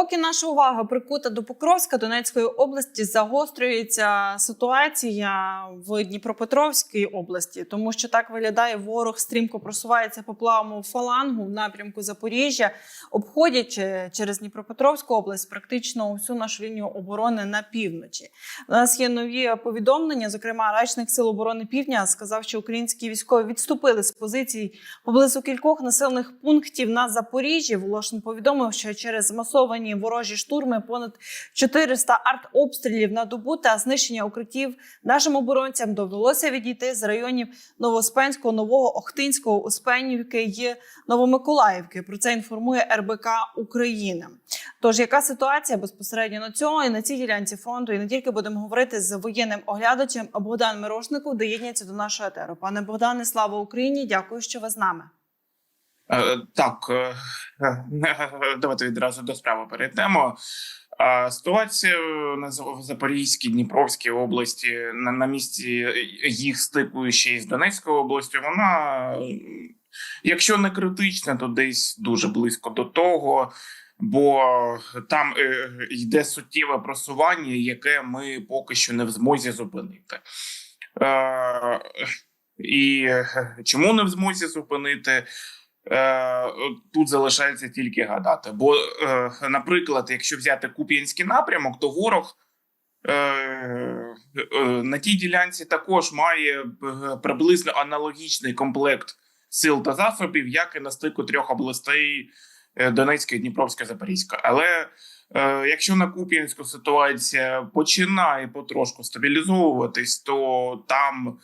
поки наша увага прикута до Покровська Донецької області, загострюється ситуація в Дніпропетровській області, тому що так виглядає ворог стрімко просувається по плавому фалангу в напрямку Запоріжжя, обходячи через Дніпропетровську область практично усю нашу лінію оборони на півночі. У нас є нові повідомлення. Зокрема, речник Сил оборони Півдня сказав, що українські військові відступили з позицій поблизу кількох населених пунктів на Запоріжжі. Волошин повідомив, що через масовані ворожі штурми понад 400 артобстрілів на добу та знищення укриттів нашим оборонцям довелося відійти з районів Новоспенського, Нового Охтинського, Успенівки і Новомиколаївки. Про це інформує РБК України. Тож, яка ситуація безпосередньо на цьому і на цій ділянці фронту? І не тільки будемо говорити з воєнним оглядачем Богдан Мирошников доєднується до нашого етеру. Пане Богдане, слава Україні! Дякую, що ви з нами. Е, Так, е, давайте відразу до справи перейдемо. Е, Ситуація на З- Запорізькій, Дніпровській області на, на місці їх стику ще із Донецькою областю, вона, якщо не критична, то десь дуже близько до того, бо там йде суттєве просування, яке ми поки що не в змозі зупинити. І чому не в змозі зупинити? Е, Тут залишається тільки гадати. Бо, е, наприклад, якщо взяти Куп'янський напрямок, то ворог е, на тій ділянці також має приблизно аналогічний комплект сил та засобів, як і на стику трьох областей Донецька, Дніпровська, Запорізька. Але якщо на Куп'янську ситуація починає потрошку стабілізовуватись, то там.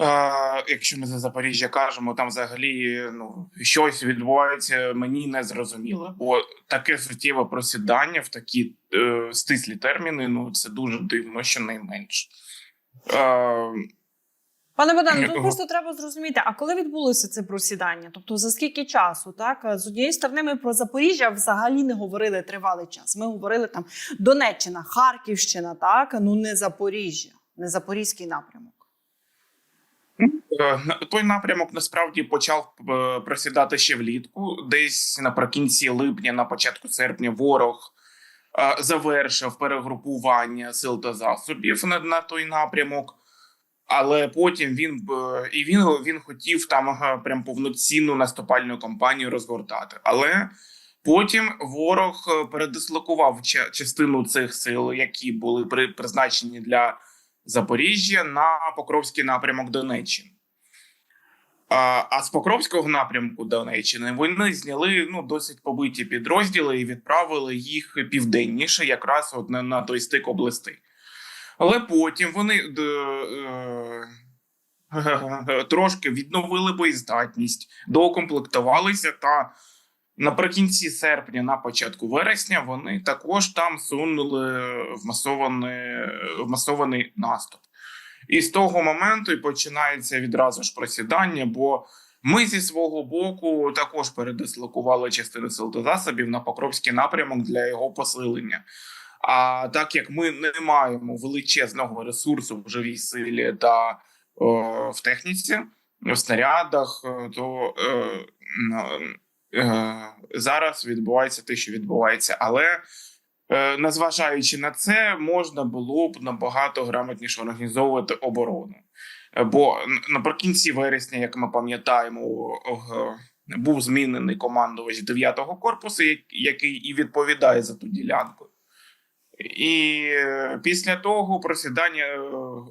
Е, якщо ми за Запоріжжя кажемо, там взагалі ну щось відбувається, мені не зрозуміло. Бо таке суттєве просідання в такі е, стислі терміни. Ну це дуже дивно, що найменше. Е, Пане Богдане, тут просто треба зрозуміти, а коли відбулося це просідання? Тобто за скільки часу? Так з однієї сторони, ми про Запоріжжя взагалі не говорили тривалий час. Ми говорили там Донеччина, Харківщина, так ну не Запоріжжя, не Запорізький напрямок. Е, Той напрямок насправді почав е, просідати ще влітку. Десь наприкінці липня, на початку серпня, ворог е, завершив перегрупування сил та засобів на, на той напрямок. Але потім він і він, він хотів там прям повноцінну наступальну кампанію розгортати. Але потім ворог передислокував ча- частину цих сил, які були при, призначені для Запоріжжя на Покровський напрямок Донеччини. А, з Покровського напрямку Донеччини вони зняли ну досить побиті підрозділи і відправили їх південніше, якраз от на, той стик областей. Але потім вони д, е, трошки відновили боєздатність, доукомплектувалися та наприкінці серпня, на початку вересня, вони також там сунули в масований наступ. І з того моменту і починається відразу ж просідання, бо ми зі свого боку також передислокували частини сил та засобів на Покровський напрямок для його посилення. А так як ми не маємо величезного ресурсу в живій силі та о, в техніці, в снарядах, е, то е, е, зараз відбувається те, що відбувається. Але незважаючи на це, можна було б набагато грамотніше організовувати оборону. Е, Бо наприкінці вересня, як ми пам'ятаємо, е, був змінений командувач 9-го корпусу, який і відповідає за ту ділянку. І е, після того просідання, е,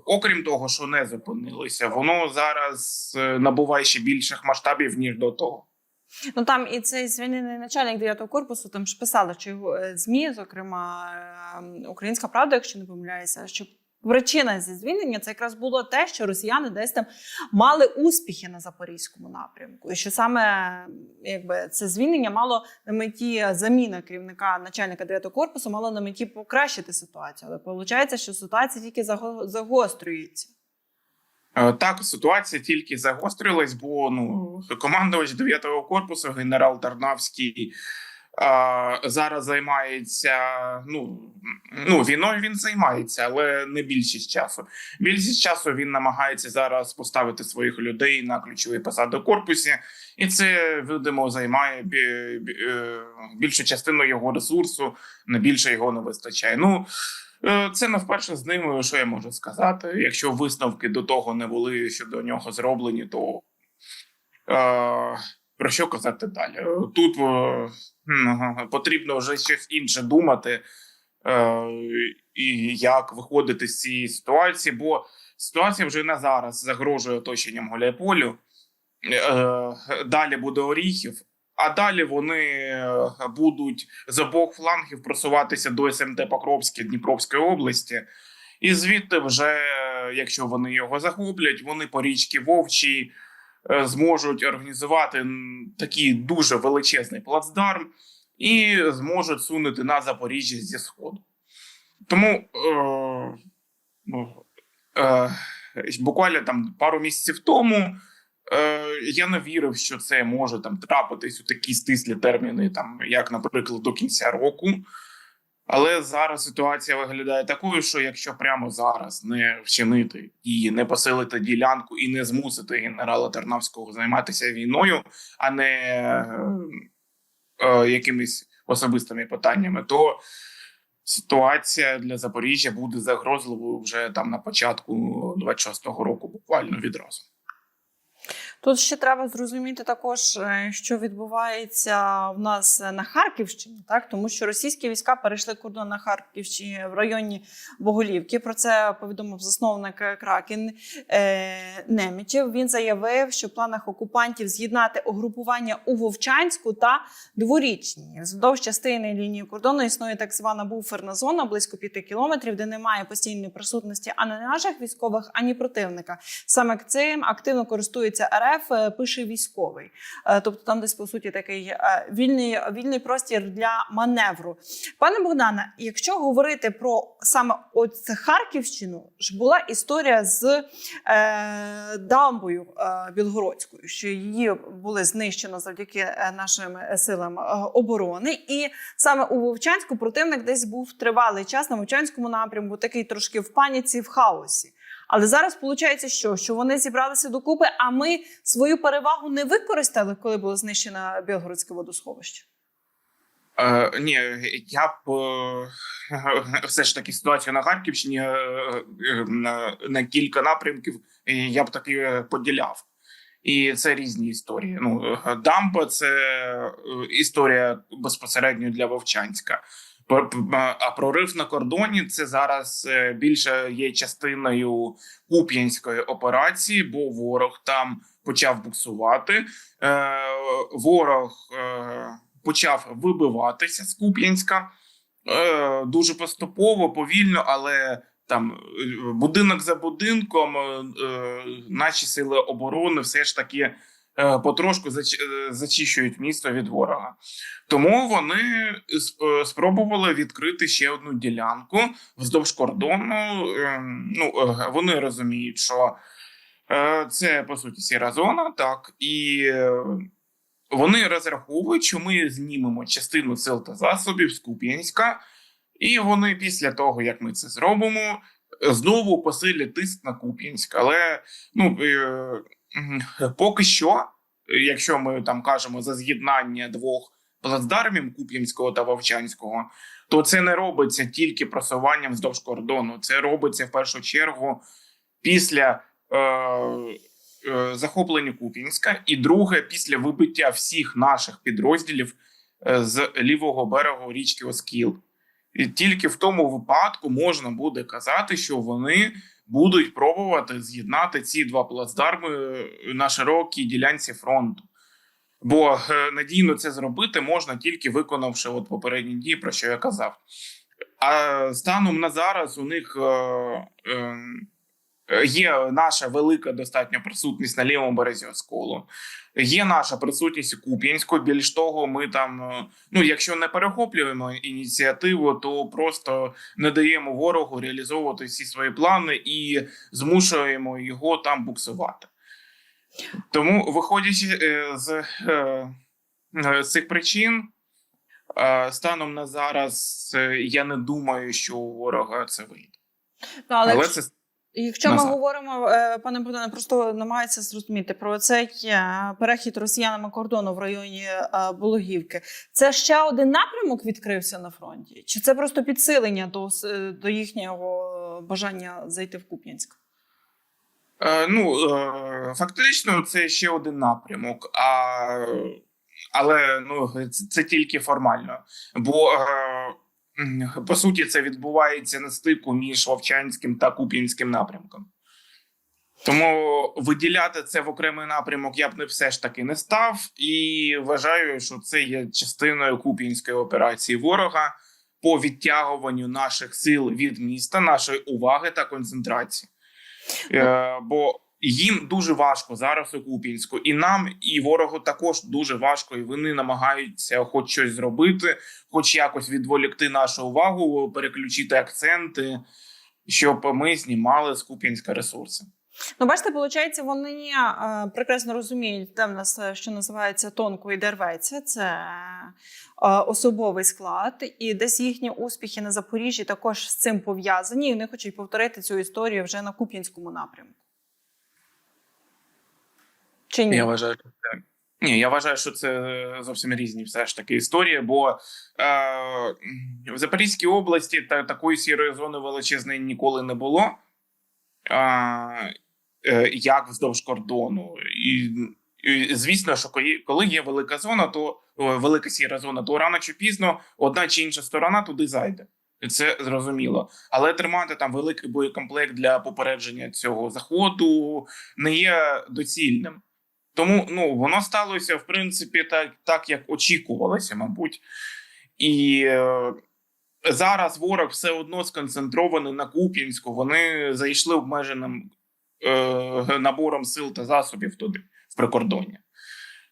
окрім того, що не зупинилося, воно зараз е, набуває ще більших масштабів ніж до того. Ну там і цей звільнений начальник 9-го корпусу там ж писали, його е, змі, зокрема е, Українська Правда, якщо не помиляюся, що причина зі звільнення це якраз було те, що росіяни десь там мали успіхи на запорізькому напрямку, і що саме якби це звільнення мало на меті заміна керівника начальника 9-го корпусу, мало на меті покращити ситуацію. Але виходить, що ситуація тільки заго- загострюється. Е, Так, ситуація тільки загострилась, бо ну командувач 9-го корпусу, генерал Тарнавський, зараз займається. Ну, ну, війною він займається, але не більшість часу. Більшість часу він намагається зараз поставити своїх людей на ключові посади в корпусі, і це, видимо, займає е, більшу частину його ресурсу, на більше його не вистачає. Ну, це не вперше з ним, що я можу сказати. Якщо висновки до того не були щодо нього зроблені, то е, про що казати далі? Тут е, потрібно вже щось інше думати, е, і як виходити з цієї ситуації, бо ситуація вже не зараз загрожує оточенням Гуляйполю. Е, далі буде Оріхів, а далі вони е, будуть з обох флангів просуватися до СМТ Покровське Дніпровської області. І звідти, вже, якщо вони його захоплять, вони по річці Вовчій е, зможуть організувати такий дуже величезний плацдарм і зможуть сунути на Запоріжжя зі сходу. Тому е, ну, е, буквально там пару місяців тому. Е, я не вірив, що це може там трапитись у такі стислі терміни, там як, наприклад, до кінця року. Але зараз ситуація виглядає такою, що якщо прямо зараз не вчинити і не посилити ділянку, і не змусити генерала Тернавського займатися війною, а не е, якимись особистими питаннями, то ситуація для Запоріжжя буде загрозливою вже там на початку 26-го року, буквально відразу. Тут ще треба зрозуміти також, е, що відбувається в нас на Харківщині, так тому що російські війська перейшли кордон на Харківщині в районі Боголівки. Про це повідомив засновник Кракен е, Немічев. Він заявив, що в планах окупантів з'єднати угрупування у Вовчанську та Дворічні. Вздовж частини лінії кордону існує так звана буферна зона близько п'яти кілометрів, де немає постійної присутності ані наших військових, ані противника. Саме цим активно користується РФ, е, пише військовий. Е, Тобто там десь по суті такий е, вільний, вільний простір для маневру. Пане Богдане, якщо говорити про саме от Харківщину, ж була історія з е, дамбою е, Білгородською, що її були знищено завдяки нашим силам оборони. І саме у Вовчанську противник десь був тривалий час на Вовчанському напрямку, такий трошки в паніці, в хаосі. Але зараз виходить, що? що вони зібралися докупи, а ми свою перевагу не використали, коли було знищено Білгородське водосховище. Е, ні, я б е, все ж таки ситуацію на Харківщині е, е, на, на кілька напрямків е, я б таки е, поділяв. І це різні історії. Ну, дамба це історія безпосередньо для Вовчанська. А прорив на кордоні це зараз е, більше є частиною Куп'янської операції, бо ворог там почав буксувати. Е, Ворог е, почав вибиватися з Куп'янська дуже поступово, повільно, але там будинок за будинком, наші сили оборони все ж таки потрошку е, зачищують місто від ворога. Тому вони е, спробували відкрити ще одну ділянку вздовж кордону. Е, Ну, е, вони розуміють, що е, це по суті сіра зона, так і. е, вони розраховують, що ми знімемо частину сил та засобів з Куп'янська, і вони після того, як ми це зробимо, знову посилять тиск на Куп'янськ. Але ну е, поки що, якщо ми там кажемо за з'єднання двох плацдармів Куп'янського та Вовчанського, то це не робиться тільки просуванням вздовж кордону. Це робиться в першу чергу після. Е, е, захоплення Куп'янська, і друге після вибиття всіх наших підрозділів е, з лівого берегу річки Оскіл. І тільки в тому випадку можна буде казати, що вони будуть пробувати з'єднати ці два плацдарми е, на широкій ділянці фронту. Бо е, надійно це зробити можна тільки виконавши от попередні дії, про що я казав. А станом на зараз у них е, е, Е, Є наша велика достатньо присутність на лівому березі Осколу. Є наша присутність у Куп'янську. Більш того, ми там, е, ну якщо не перехоплюємо ініціативу, то просто не даємо ворогу реалізовувати всі свої плани і змушуємо його там буксувати. Тому, виходячи е, з, е, з цих причин, Станом на зараз я не думаю, що у ворога це вийде. Ну, але, Але це якщо ми говоримо, е, пане Богдане, просто намагається зрозуміти про цей е, перехід росіянами кордону в районі е, Бологівки, це ще один напрямок відкрився на фронті? Чи це просто підсилення до, до їхнього бажання зайти в Куп'янськ? Е, Ну, е, фактично, це ще один напрямок, а, але ну, це, це тільки формально. Бо, е, по суті, це відбувається на стику між Вовчанським та Куп'янським напрямком. Тому виділяти це в окремий напрямок я б не все ж таки не став, і вважаю, що це є частиною Куп'янської операції ворога по відтягуванню наших сил від міста, нашої уваги та концентрації. Е, бо їм дуже важко зараз у Куп'янську, і нам, і ворогу також дуже важко, і вони намагаються хоч щось зробити, хоч якось відволікти нашу увагу, переключити акценти, щоб ми знімали з Куп'янська ресурси. Ну, бачите, виходить, вони е, прекрасно розуміють, де в нас е, що називається тонко йде рветься, це е, особовий склад, і десь їхні успіхи на Запоріжжі також з цим пов'язані. І вони хочуть повторити цю історію вже на Куп'янському напрямку. Чи ні? Я вважаю, що це ні, я вважаю, що це зовсім різні все ж таки історії. Бо е, в Запорізькій області та такої сірої зони величезної ніколи не було. Е, е, як вздовж кордону, і, і звісно, що коли, є велика зона, то велика сіра зона, то рано чи пізно одна чи інша сторона туди зайде. Це зрозуміло, але тримати там великий боєкомплект для попередження цього заходу не є доцільним. Тому ну воно сталося в принципі так, так як очікувалося, мабуть. І е, зараз ворог все одно сконцентрований на Куп'янську. Вони зайшли обмеженим е, набором сил та засобів туди, в прикордоння.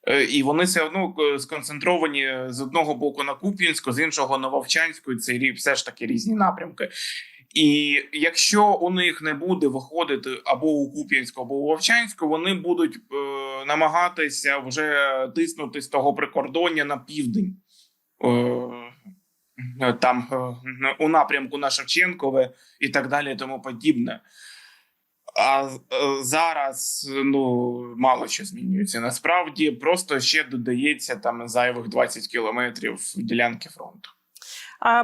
Е, і вони все одно е, сконцентровані з одного боку на Куп'янську, з іншого на Вовчанську. і Це все ж таки різні напрямки. І якщо у них не буде виходити або у Куп'янську, або у Вовчанську, вони будуть е, намагатися вже тиснути з того прикордоння на південь. Е, там е, у напрямку на Шевченкове і так далі, тому подібне. А е, зараз ну мало що змінюється. Насправді просто ще додається там зайвих 20 кілометрів ділянки фронту.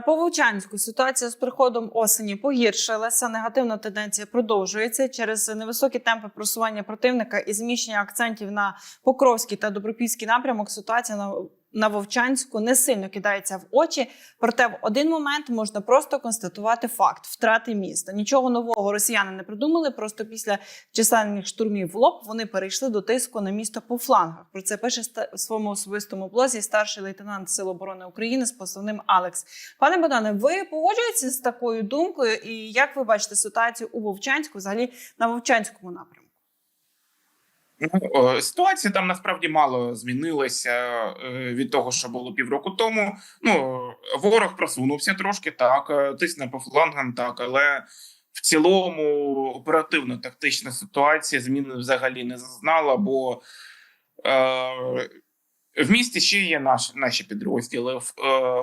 По Вовчанську ситуація з приходом осені погіршилася. Негативна тенденція продовжується через невисокі темпи просування противника і зміщення акцентів на Покровський та Добропільський напрямок. Ситуація на на Вовчанську не сильно кидається в очі. Проте в один момент можна просто констатувати факт втрати міста. Нічого нового росіяни не придумали. Просто після чисельних штурмів в лоб вони перейшли до тиску на місто по флангах. Про це пише в своєму особистому блозі старший лейтенант Сил оборони України з позивним Алекс. Пане Богдане, ви погоджуєтеся з такою думкою? І як ви бачите ситуацію у Вовчанську, взагалі на Вовчанському напрямку? Ну, ситуація там насправді мало змінилася е, від того, що було півроку тому. Ну ворог просунувся трошки, так е, тисне по флангам, так, але в цілому оперативно-тактична ситуація зміни взагалі не зазнала, бо е, в місті ще є наші, наші підрозділи. Е,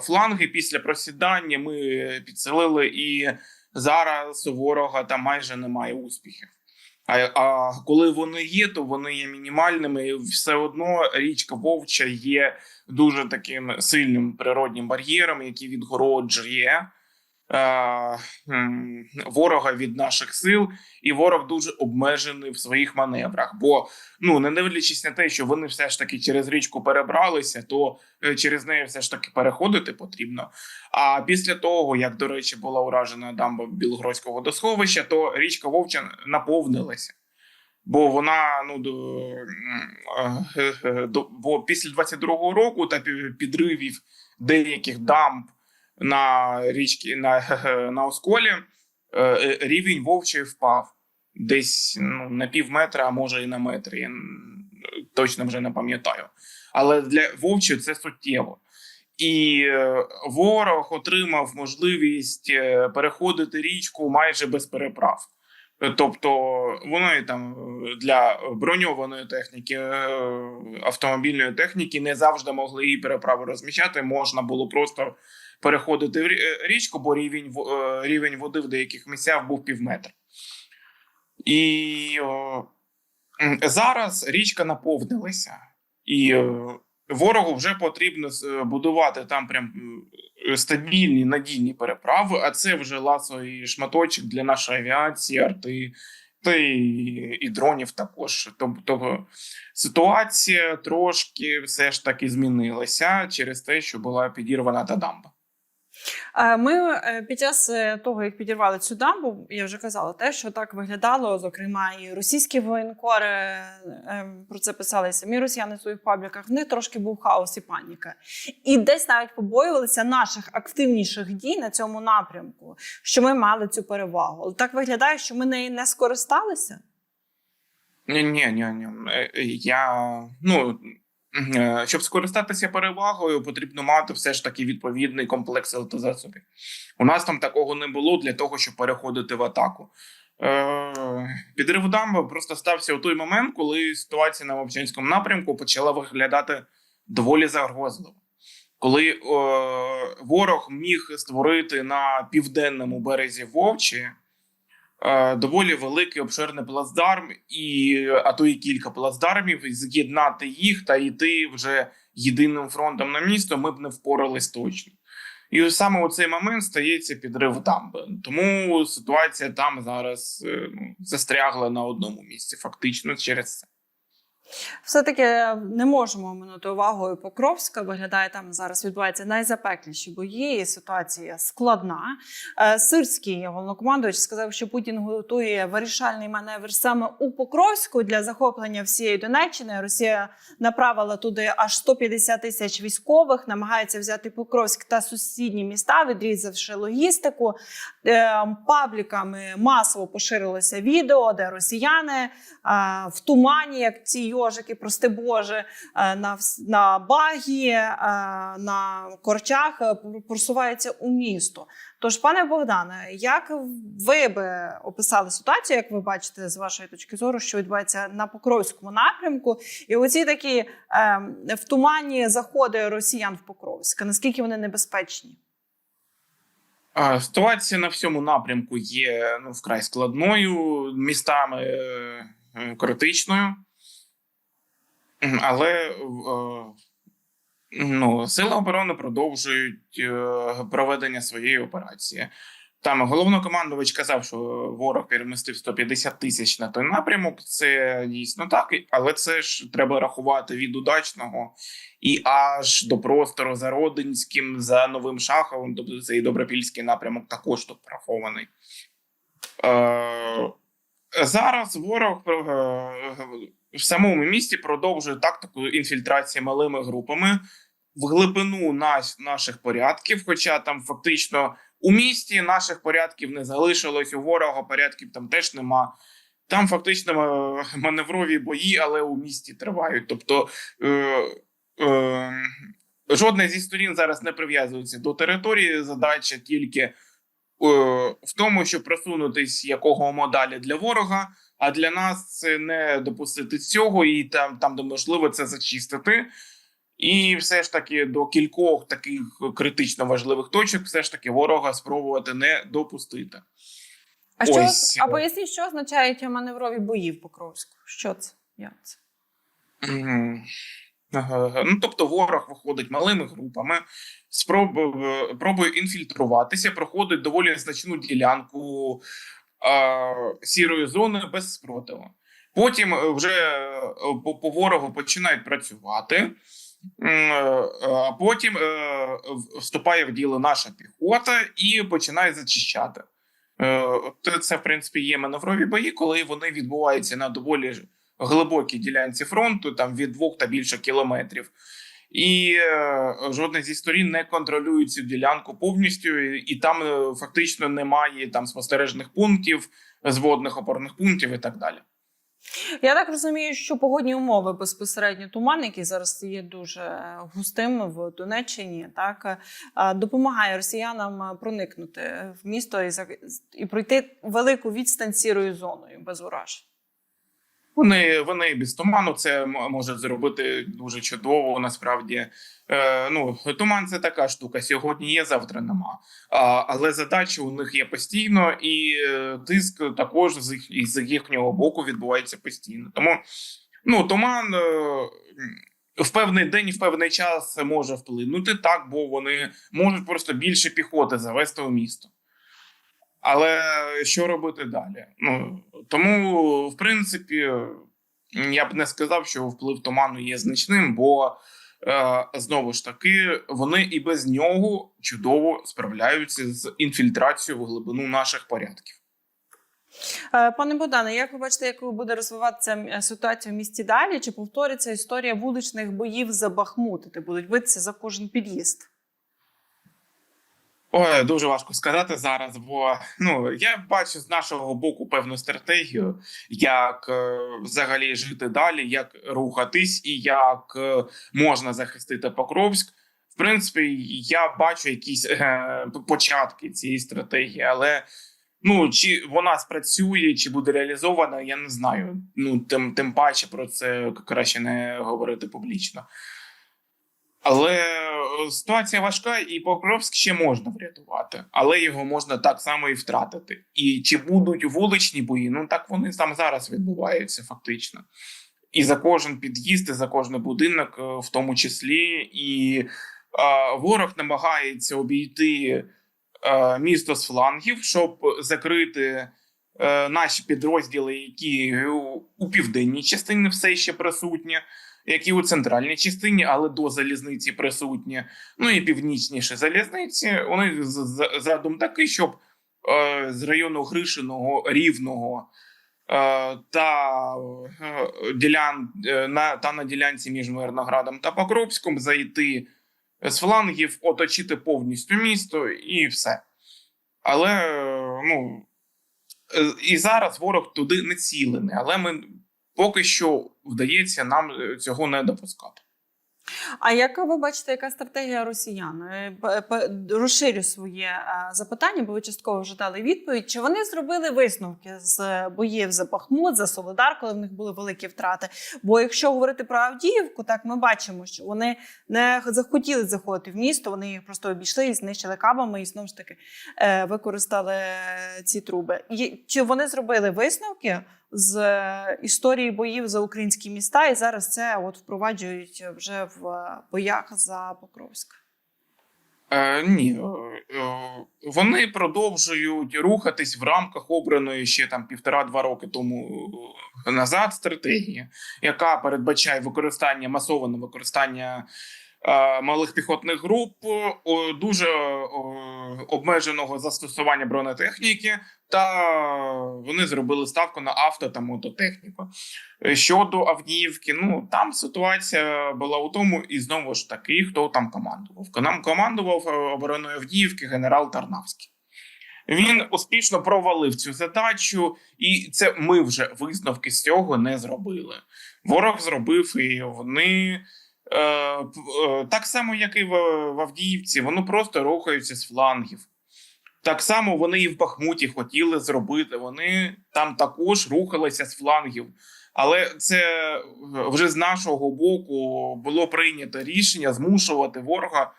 Фланги після просідання ми підсилили, і зараз у ворога там майже немає успіхів. А, а коли вони є, то вони є мінімальними. І все одно річка Вовча є дуже таким сильним природнім бар'єром, який відгороджує ворога від наших сил, і ворог дуже обмежений в своїх маневрах. Бо ну не дивлячись на те, що вони все ж таки через річку перебралися, то е, через неї все ж таки переходити потрібно. А після того, як до речі, була уражена дамба Білогородського водосховища, то річка Вовча наповнилася. Бо вона ну до, е, е, до бо після 22-го року та підривів деяких дамб на річці на, на Осколі е, е, рівень Вовчої впав десь ну, на пів метра, а може і на метр. Я точно вже не пам'ятаю. Але для Вовчої це суттєво. І е, ворог отримав можливість переходити річку майже без переправ. Тобто вони там е, для броньованої техніки, автомобільної техніки не завжди могли і переправи розміщати. Можна було просто переходити в е, річку, бо рівень е, рівень води в деяких місцях був пів метра. І о, зараз річка наповнилася, і е, ворогу вже потрібно будувати там прям стабільні надійні переправи. А це вже ласовий шматочок для нашої авіації, арти та і, і дронів також. Тобто ситуація трошки все ж таки змінилася через те, що була підірвана та дамба. Е, Ми е, під час е, того, як підірвали цю дамбу, я вже казала те, що так виглядало. Зокрема, і російські воєнкори про це писали і самі росіяни в своїх пабліках. В них трошки був хаос і паніка. І десь навіть побоювалися наших активніших дій на цьому напрямку, що ми мали цю перевагу. Але так виглядає, що ми нею не скористалися. Ні, ні, ні, ні. Я ну. Е, Щоб скористатися перевагою, потрібно мати все ж таки відповідний комплекс засобів. У нас там такого не було для того, щоб переходити в атаку. Е, Підрив дамби просто стався у той момент, коли ситуація на Вовчанському напрямку почала виглядати доволі загрозливо. Коли е, ворог міг створити на південному березі Вовчі доволі великий обширний плацдарм, і а то і кілька плацдармів, і з'єднати їх та йти вже єдиним фронтом на місто, ми б не впорались точно. І саме у цей момент стається підрив дамби. Тому ситуація там зараз е, ну, застрягла на одному місці, фактично через це. Все-таки не можемо оминути увагою Покровська. Виглядає там зараз відбуваються найзапекліші бої. Ситуація складна. Е, Сирський головнокомандувач сказав, що Путін готує вирішальний маневр саме у Покровську для захоплення всієї Донеччини. Росія направила туди аж 150 тисяч військових, намагається взяти Покровськ та сусідні міста, відрізавши логістику. Е, Пабліками масово поширилося відео, де росіяни е, в тумані, як ці йожики, прости Боже, е, на, на багі, е, на корчах е, просуваються у місто. Тож, пане Богдане, як ви би описали ситуацію, як ви бачите з вашої точки зору, що відбувається на Покровському напрямку, і оці такі е, в тумані заходи росіян в Покровськ, наскільки вони небезпечні? Ситуація на всьому напрямку є ну, вкрай складною, містами е, критичною. Але е, ну, Сили оборони продовжують е, проведення своєї операції. Там головнокомандувач казав, що ворог перемістив 150 тисяч на той напрямок. Це дійсно так, але це ж треба рахувати від удачного і аж до простору за Родинським, за Новим Шаховим, тобто цей добропільський напрямок також тут врахований. Е, зараз ворог е, в самому місті продовжує тактику інфільтрації малими групами в глибину наш, наших порядків. Хоча там фактично у місті наших порядків не залишилось, у ворога порядків там теж нема. Там фактично е, маневрові бої, але у місті тривають. Тобто е, е, жодна зі сторін зараз не прив'язується до території. Задача тільки е, в тому, щоб просунутись якого далі для ворога. А для нас це не допустити цього, і там, там де можливо, це зачистити. І все ж таки до кількох таких критично важливих точок, все ж таки ворога спробувати не допустити. А що Ось. а поясніть, що означають маневрові бої в Покровську? Що це? Як це? Ну, тобто, ворог виходить малими групами, спробує, інфільтруватися, проходить доволі значну ділянку сірої зони без спротиву. Потім е, вже е, по, по ворогу починають працювати, е, а потім вступає в діло наша піхота і починає зачищати. Це, в принципі, є маневрові бої, коли вони відбуваються на доволі глибокій ділянці фронту, там від двох та більше кілометрів. І е, жодна зі сторін не контролює цю ділянку повністю, і, там е, фактично немає там спостережних пунктів, зводних опорних пунктів і так далі. Я так розумію, що погодні умови безпосередньо туман, який зараз є дуже густим в Донеччині, так допомагає росіянам проникнути в місто і і пройти велику відстань сірою зоною без уражень. Вони, вони без туману це можуть зробити дуже чудово. Насправді, е, ну туман це така штука. Сьогодні є, завтра нема. А, але задачі у них є постійно, і е, тиск також з їх із їхнього боку відбувається постійно. Тому ну туман. Е, в певний день, в певний час може вплинути так, бо вони можуть просто більше піхоти завести у місто. Але що робити далі? Ну тому, в принципі, я б не сказав, що вплив туману є значним, бо е, знову ж таки вони і без нього чудово справляються з інфільтрацією в глибину наших порядків. Е, Пане Богдане, як ви бачите, як буде розвиватися ситуація в місті далі? Чи повториться історія вуличних боїв за Бахмут, де будуть битися за кожен під'їзд? Ой, дуже важко сказати зараз, бо ну я бачу з нашого боку певну стратегію, як е, взагалі жити далі, як рухатись і як е, можна захистити Покровськ. В принципі, я бачу якісь е, початки цієї стратегії, але ну чи вона спрацює, чи буде реалізована, я не знаю. Ну тим, тим паче про це краще не говорити публічно. Але е, ситуація важка, і Покровськ ще можна врятувати, але його можна так само і втратити. І чи будуть вуличні бої? Ну так вони там зараз відбуваються фактично. І за кожен під'їзд, і за кожен будинок, е, в тому числі, і е, ворог намагається обійти е, місто з флангів, щоб закрити е, наші підрозділи, які у, південній частині все ще присутні які у центральній частині, але до залізниці присутні. Ну і північніше залізниці. З- задум такий, щоб е, з району Гришиного, Рівного е, та, е, ділян, на, та на ділянці між Мирноградом та Покровськом зайти з флангів, оточити повністю місто і все. Але ну. І зараз ворог туди не цілений, але ми поки що вдається нам е, цього не допускати. А яка ви бачите, яка стратегія росіян? Е, Розширю своє е, запитання, бо ви частково вже дали відповідь. Чи вони зробили висновки з боїв за Бахмут, за Солодар, коли в них були великі втрати? Бо якщо говорити про Авдіївку, так ми бачимо, що вони не захотіли заходити в місто, вони їх просто обійшли і знищили кабами, і знову ж таки використали ці труби. Чи вони зробили висновки? З е, історії боїв за українські міста, і зараз це от впроваджують вже в е, боях за Покровськ. Е, ні, е, вони продовжують рухатись в рамках обраної ще там півтора-два роки тому назад стратегії, яка передбачає використання масоване використання малих піхотних груп, дуже е, обмеженого застосування бронетехніки, та вони зробили ставку на авто та мототехніку. Е, Щодо Авдіївки, ну там ситуація була у тому, і знову ж таки, хто там командував. Нам командував е, обороною Авдіївки генерал Тарнавський. Він успішно провалив цю задачу, і це ми вже висновки з цього не зробили. Ворог зробив, і вони е, е, так само, як і в, Авдіївці, вони просто рухаються з флангів. Так само вони і в Бахмуті хотіли зробити. Вони там також рухалися з флангів. Але це е, вже з нашого боку було прийнято рішення змушувати ворога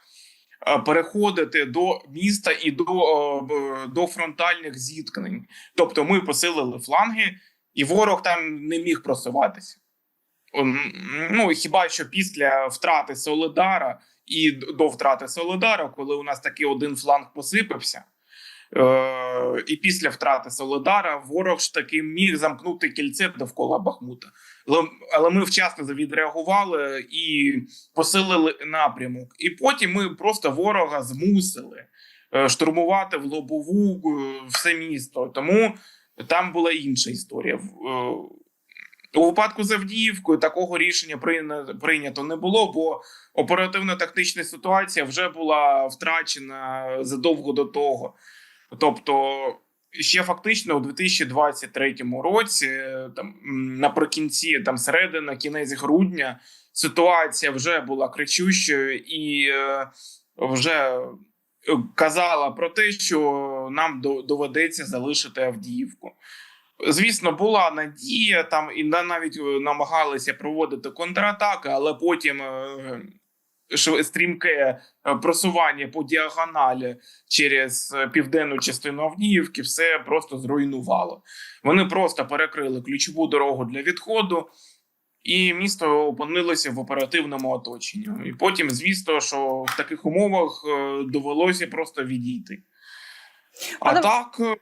е, переходити до міста і до, е, до фронтальних зіткнень. Тобто ми посилили фланги, і ворог там не міг просуватися. Ну хіба що після втрати Солидара і до втрати Солидара, коли у нас таки один фланг посипався. Е, і після втрати Солодара ворог ж таки міг замкнути кільце довкола Бахмута. Але, ми вчасно відреагували і посилили напрямок. І потім ми просто ворога змусили е, штурмувати в лобову е, все місто. Тому там була інша історія. У випадку з Авдіївкою такого рішення прийня- прийнято не було, бо оперативно-тактична ситуація вже була втрачена задовго до того. Тобто ще фактично у 2023 році, там наприкінці, там середина, кінець грудня, ситуація вже була кричущою і е, вже казала про те, що нам до- доведеться залишити Авдіївку. Звісно, була надія там і на- навіть е, намагалися проводити контратаки, але потім е, стрімке е, просування по діагоналі через південну частину Авдіївки все просто зруйнувало. Вони просто перекрили ключову дорогу для відходу, і місто опинилося в оперативному оточенні. І потім, звісно, що в таких умовах довелося просто відійти. А Пане- так, е,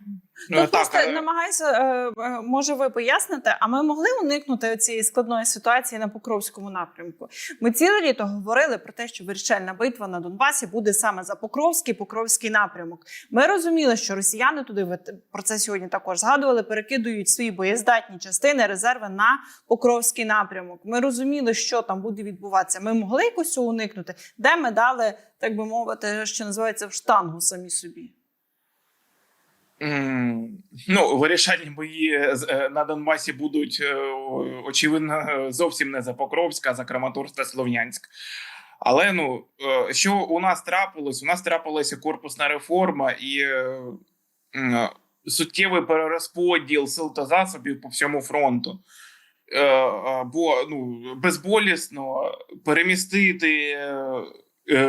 Ну, просто так, е, намагайся, е, може, ви поясните, а ми могли уникнути цієї складної ситуації на Покровському напрямку. Ми ціле літо говорили про те, що вирішальна битва на Донбасі буде саме за Покровський, Покровський напрямок. Ми розуміли, що росіяни туди ви про це сьогодні також згадували, перекидують свої боєздатні частини, резерви на Покровський напрямок. Ми розуміли, що там буде відбуватися. Ми могли якось уникнути, де ми дали, так би мовити, що називається в штангу самі собі. Ну, вирішальні бої е, на Донбасі будуть е, очевидно зовсім не за Покровськ, а за Краматорськ та Слов'янськ. Але ну е, що у нас трапилось? У нас трапилася корпусна реформа і суттєвий перерозподіл сил та засобів по всьому фронту. Бо ну безболісно перемістити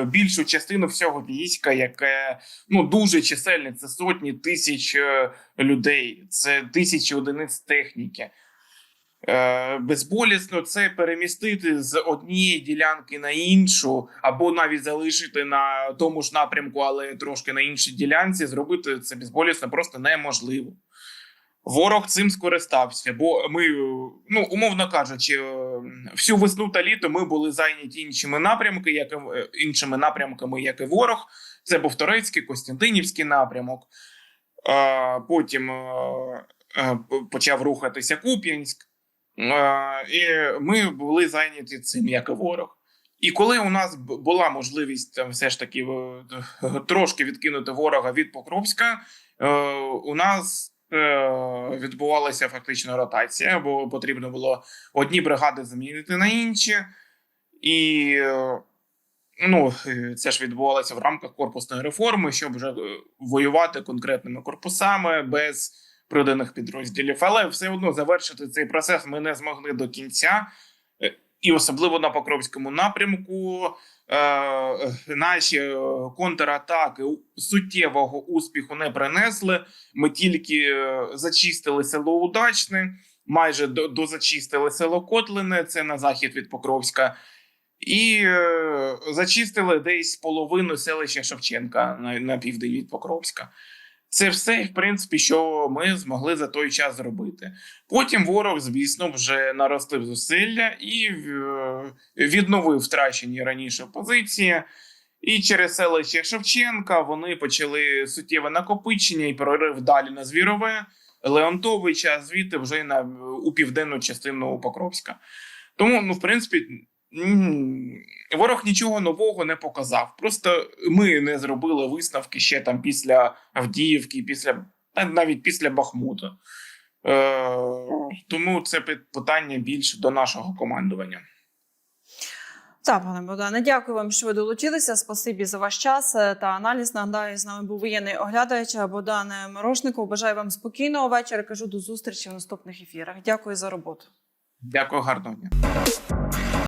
більшу частину всього війська, яке ну дуже чисельне. Це сотні тисяч е, людей, це тисячі одиниць техніки. Е, безболісно це перемістити з однієї ділянки на іншу, або навіть залишити на тому ж напрямку, але трошки на іншій ділянці. Зробити це безболісно просто неможливо. Ворог цим скористався, бо ми, ну умовно кажучи, е, всю весну та літо ми були зайняті іншими напрямками, як і, е, іншими напрямками, як і ворог. Це був Торецький, Костянтинівський напрямок. Потім е, е, почав рухатися Куп'янськ. І ми були зайняті цим, як і ворог. І коли у нас була можливість там, все ж таки трошки відкинути ворога від Покровська, у нас відбувалася фактично ротація, бо потрібно було одні бригади замінити на інші. І е, ну, е, це ж відбувалося в рамках корпусної реформи, щоб вже е, воювати конкретними корпусами без приданих підрозділів. Але все одно завершити цей процес ми не змогли до кінця. Е, І особливо на Покровському напрямку е, наші е, контратаки суттєвого успіху не принесли. Ми тільки е, зачистили село Удачне, майже до, дозачистили село Котлине, це на захід від Покровська. І е, зачистили десь половину селища Шевченка на, на південь від Покровська. Це все, в принципі, що ми змогли за той час зробити. Потім ворог, звісно, вже наростив зусилля і е, відновив втрачені раніше позиції. І через селище Шевченка вони почали суттєве накопичення і прорив далі на Звірове, Леонтовича, звідти вже на у південну частину Покровська. Тому, ну, в принципі, ворог нічого нового не показав. Просто ми не зробили висновки ще там після Авдіївки, після навіть після Бахмуту. Е, тому це питання більше до нашого командування. Так, пане Богдане, дякую вам, що ви долучилися. Спасибі за ваш час е, та аналіз. Нагадаю, з нами був воєнний оглядач Богдан Мирошников. Бажаю вам спокійного вечора. Кажу до зустрічі в наступних ефірах. Дякую за роботу. Дякую, гарного дня.